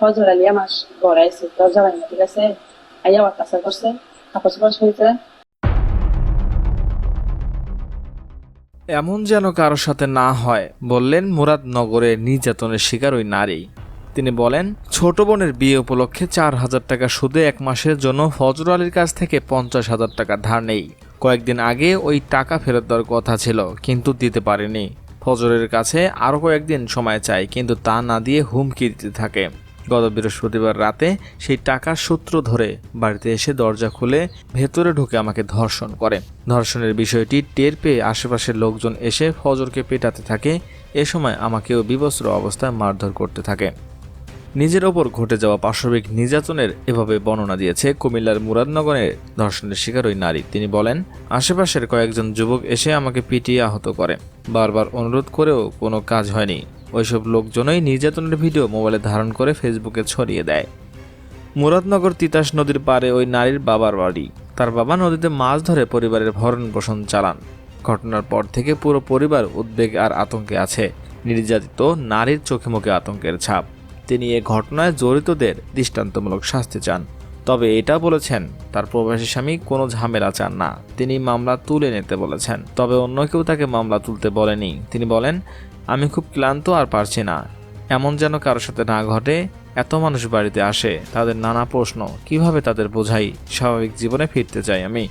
ফজর আলী আমার আছে দরজা ভাঙা ঠিক আছে আইয়া আমার কাছে করছে কাপড় এমন যেন কারও সাথে না হয় বললেন মুরাদনগরের নির্যাতনের শিকার ওই নারী তিনি বলেন ছোট বোনের বিয়ে উপলক্ষে চার হাজার টাকা সুদে এক মাসের জন্য ফজর আলীর কাছ থেকে পঞ্চাশ হাজার টাকা ধার নেই। কয়েকদিন আগে ওই টাকা ফেরত দেওয়ার কথা ছিল, কিন্তু দিতে পারেনি। ফজরের কাছে আরও কয়েকদিন সময় চাই কিন্তু তা না দিয়ে হুমকি দিতে থাকে। গত বৃহস্পতিবার রাতে সেই টাকার সূত্র ধরে বাড়িতে এসে দরজা খুলে ভেতরে ঢুকে আমাকে ধর্ষণ করে। ধর্ষণের বিষয়টি টের পেয়ে আশেপাশের লোকজন এসে ফজরকে পেটাতে থাকে। এ সময় আমাকেও বিবস্ত্র অবস্থায় মারধর করতে থাকে। নিজের ওপর ঘটে যাওয়া পাশবিক নির্যাতনের এভাবে বর্ণনা দিয়েছে কুমিল্লার মুরাদনগরের ধর্ষণের শিকার ওই নারী। তিনি বলেন, আশেপাশের কয়েকজন যুবক এসে আমাকে পিটিয়ে আহত করে। বারবার অনুরোধ করেও কোনো কাজ হয়নি। ওইসব লোকজনই নির্যাতনের ভিডিও মোবাইলে ধারণ করে ফেসবুকে ছড়িয়ে দেয়। মুরাদনগর তিতাস নদীর পারে ওই নারীর বাবার বাড়ি। তার বাবা নদীতে মাছ ধরে পরিবারের ভরণ পোষণ চালান। ঘটনার পর থেকে পুরো পরিবার উদ্বেগ আর আতঙ্কে আছে। নির্যাতিত নারীর চোখে মুখে আতঙ্কের ছাপ। তিনি এ ঘটনায় জড়িতদের দৃষ্টান্তমূলক শাস্তি চান। তবে এটা বলেছেন, তার প্রবাসী স্বামী কোনো ঝামেলা চান না। তিনি মামলা তুলে নিতে বলেছেন, তবে অন্য কেউ তাকে মামলা তুলতে বলেনি। তিনি বলেন, আমি খুব ক্লান্ত আর পারছি না। এমন যেন কারোর সাথে না ঘটে, এত মানুষ বাড়িতে আসে, তাদের নানা প্রশ্ন, কীভাবে তাদের বোঝাই? স্বাভাবিক জীবনে ফিরতে চাই আমি।